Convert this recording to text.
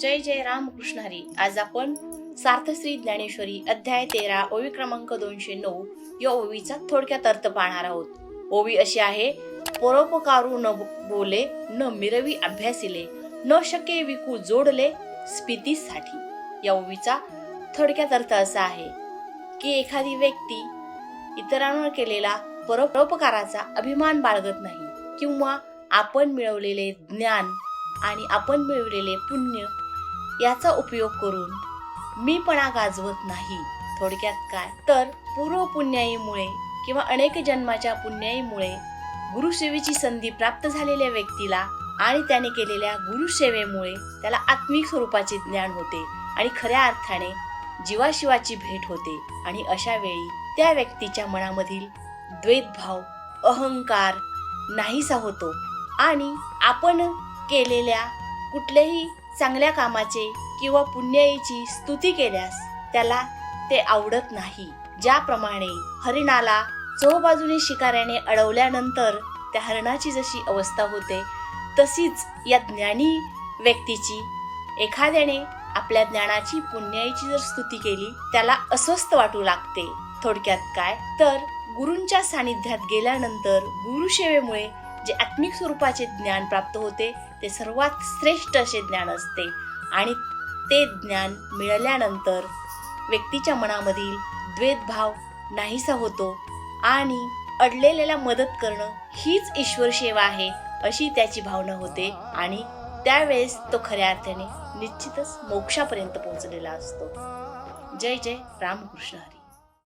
जय जय रामकृष्ण हरी. आज आपण सार्थश्री ज्ञानेश्वरी अध्याय तेरा ओवी क्रमांक दोनशे नऊ या ओवीचा थोडक्यात अर्थ पाहणार आहोत. ओवी अशी आहे परोपकारू न बोले न मिरवी अभ्यासिले न शके विकू जोडले स्फितीसाठी. या ओवीचा थोडक्यात अर्थ असा आहे की एखादी व्यक्ती इतरांवर केलेला परोपकाराचा अभिमान बाळगत नाही किंवा आपण मिळवलेले ज्ञान आणि आपण मिळवलेले पुण्य याचा उपयोग करून मीपणा गाजवत नाही. थोडक्यात काय? तर पूर्व पुण्याईमुळे किंवा अनेक जन्माच्या पुण्याईमुळे गुरुसेवेची संधी प्राप्त झालेल्या व्यक्तीला आणि त्याने केलेल्या गुरुसेवेमुळे त्याला आत्मिक स्वरूपाचे ज्ञान होते आणि खऱ्या अर्थाने जीवाशिवाची भेट होते. आणि अशा वेळी त्या व्यक्तीच्या मनामधील द्वैतभाव अहंकार नाहीसा होतो. आणि आपण केलेल्या कुठल्याही चांगल्या कामाचे किंवा पुण्याईची स्तुती केल्यास त्याला ते आवडत नाही. ज्याप्रमाणे हरिणाला चोबाजूने शिकाऱ्याने अडवल्यानंतर त्या हरणाची जशी अवस्था होते तशीच या ज्ञानी व्यक्तीची एखाद्याने आपल्या ज्ञानाची पुण्याईची जर स्तुती केली त्याला अस्वस्थ वाटू लागते. थोडक्यात काय? तर गुरूंच्या सानिध्यात गेल्यानंतर गुरुसेवेमुळे जे आत्मिक स्वरूपाचे ज्ञान प्राप्त होते ते सर्वात श्रेष्ठ असे ज्ञान असते. आणि ते ज्ञान मिळाल्यानंतर व्यक्तीच्या मनामधील द्वेदभाव नाहीसा होतो आणि अडलेल्याला मदत करणं हीच ईश्वर सेवा आहे अशी त्याची भावना होते आणि त्यावेळेस तो खऱ्या अर्थाने निश्चितच मोक्षापर्यंत पोहोचलेला असतो. जय जय रामकृष्ण हरी.